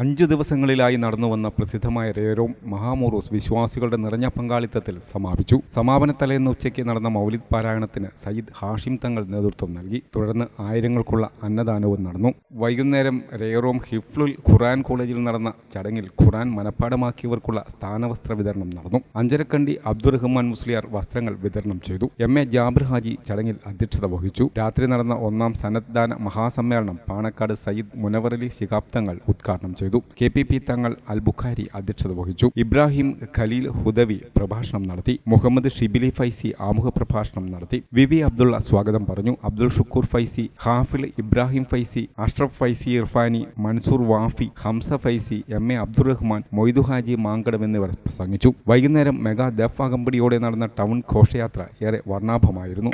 അഞ്ചു ദിവസങ്ങളിലായി നടന്നുവന്ന പ്രസിദ്ധമായ രേരോം മഹാമൂറൂസ് വിശ്വാസികളുടെ നിറഞ്ഞ പങ്കാളിത്തത്തിൽ സമാപിച്ചു. സമാപന തലേന്ന് ഉച്ചയ്ക്ക് നടന്ന മൗലിദ് പാരായണത്തിന് സയ്യിദ് ഹാഷിം തങ്ങൾ നേതൃത്വം നൽകി. തുടർന്ന് ആയിരങ്ങൾക്കുള്ള അന്നദാനവും നടന്നു. വൈകുന്നേരം രേറോം ഹിഫ്ലുൽ ഖുറാൻ കോളേജിൽ നടന്ന ചടങ്ങിൽ ഖുറാൻ മനഃപ്പാടമാക്കിയവർക്കുള്ള സ്ഥാനവസ്ത്ര വിതരണം നടന്നു. അഞ്ചരക്കണ്ടി അബ്ദുറഹ്മാൻ മുസ്ലിയാർ വസ്ത്രങ്ങൾ വിതരണം ചെയ്തു. എം എ ജാബിർ ഹാജി ചടങ്ങിൽ അധ്യക്ഷത വഹിച്ചു. രാത്രി നടന്ന ഒന്നാം സനദ്ദാന മഹാസമ്മേളനം പാണക്കാട് സയ്യിദ് മുനവറലി ശിഹാബ് തങ്ങൾ ഉദ്ഘാടനം ചെയ്തു. കെ പി പി തങ്ങൾ അൽ ബുഖാരി അധ്യക്ഷത വഹിച്ചു. ഇബ്രാഹിം ഖലീൽ ഹുദവി പ്രഭാഷണം നടത്തി. മുഹമ്മദ് ഷിബിലി ഫൈസി ആമുഖ പ്രഭാഷണം നടത്തി. വി വി അബ്ദുള്ള സ്വാഗതം പറഞ്ഞു. അബ്ദുൾ ഷുക്കൂർ ഫൈസി ഹാഫിൽ ഇബ്രാഹിം ഫൈസി അഷ്റഫ് ഫൈസി ഇർഫാനി മൻസൂർ വാഫി ഹംസ ഫൈസി എം എ അബ്ദുറഹ്മാൻ മൊയ്തു ഹാജി മാങ്കടം എന്നിവർ പ്രസംഗിച്ചു. വൈകുന്നേരം മെഗാ ദഫ് അകമ്പടിയോടെ നടന്ന ടൗൺ ഘോഷയാത്ര ഏറെ വർണാഭമായിരുന്നു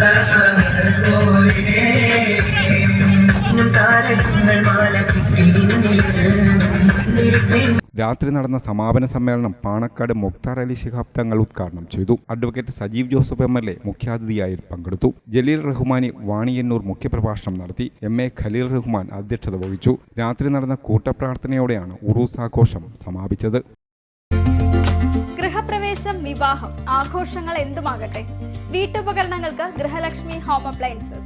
താരകങ്ങൾ രാത്രി നടന്ന സമാപന സമ്മേളനം പാണക്കാട് മുക്താർ അലി ശിഹാബ് തങ്ങൾ ഉദ്ഘാടനം ചെയ്തു. Advocate Sajeev Joseph M L A മുഖ്യാതിഥിയായി പങ്കെടുത്തു. ജലീൽ റഹ്മാനി വാണിയന്നൂർ മുഖ്യപ്രഭാഷണം നടത്തി. എം എ ഖലീൽ റഹ്മാൻ അധ്യക്ഷത വഹിച്ചു. രാത്രി നടന്ന കൂട്ടപ്രാർത്ഥനയോടെയാണ് ഉറൂസ് ആഘോഷം സമാപിച്ചത്. ഗൃഹപ്രവേശം വിവാഹം ആഘോഷങ്ങൾ എന്തുമാകട്ടെ? വീട്ടുപകരണങ്ങൾക്ക് ഗൃഹലക്ഷ്മി ഹോം അപ്ലയൻസസ്.